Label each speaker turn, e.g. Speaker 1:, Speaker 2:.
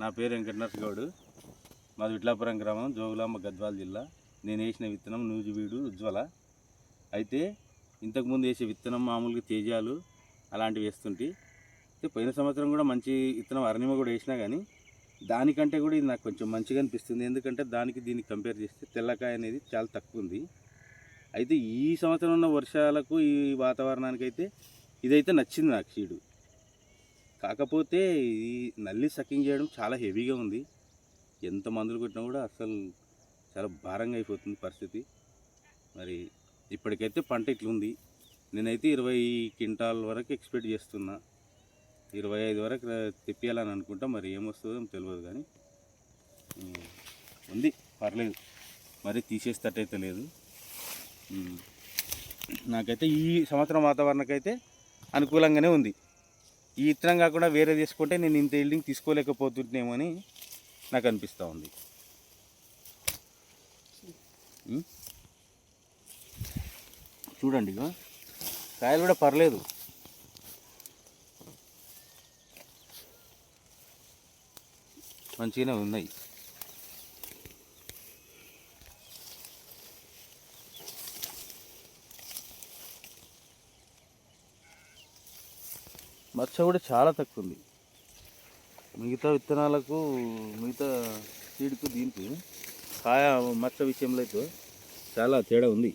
Speaker 1: నా పేరు వెంకటనాథ్ గౌడ్. మాది విట్లాపురం గ్రామం జోగులాంబ గద్వాల జిల్లా. నేను వేసిన విత్తనం నూజివీడు ఉజ్వల. అయితే ఇంతకుముందు వేసే విత్తనం మామూలుగా తేజాలు అలాంటివి వేస్తుంటే పోయిన సంవత్సరం కూడా మంచి విత్తనం అరణిమ కూడా వేసినా కానీ దానికంటే కూడా ఇది నాకు కొంచెం మంచిగా అనిపిస్తుంది. ఎందుకంటే దానికి దీనికి కంపేర్ చేస్తే తెల్లకాయ అనేది చాలా తక్కువ ఉంది. అయితే ఈ సంవత్సరం ఉన్న వర్షాలకు ఈ వాతావరణానికి అయితే ఇదైతే నచ్చింది నాకు సీడు. కాకపోతే ఈ నల్లి సకింగ్ చేయడం చాలా హెవీగా ఉంది. ఎంత మందులు కొట్టినా కూడా అసలు చాలా భారంగా అయిపోతుంది పరిస్థితి. మరి ఇప్పటికైతే పంట ఇట్లుంది. నేనైతే ఇరవై క్వింటాల్ వరకు ఎక్స్పెక్ట్ చేస్తున్నా. ఇరవై ఐదు వరకు తెప్పియాలని అనుకుంటా. మరి ఏమొస్తుందో తెలియదు కానీ ఉంది. పర్లేదు. మరి తీసేస్తట్టయితే లేదు. నాకైతే ఈ సంవత్సరం వాతావరణకైతే అనుకూలంగానే ఉంది. ఈ ఇత్తనం కాకుండా వేరే తీసుకుంటే నేను ఇంత ఎల్డింగ్ తీసుకోలేకపోతుంటేమో అని నాకు అనిపిస్తూ ఉంది. చూడండి కాయలు కూడా పర్లేదు. మంచిగానే ఉన్నాయి. మచ్చ కూడా చాలా తక్కువ ఉంది మిగతా విత్తనాలకు మిగతా సీడ్కు దీనికి కాయ మచ్చ విషయంలో అయితే చాలా తేడా ఉంది.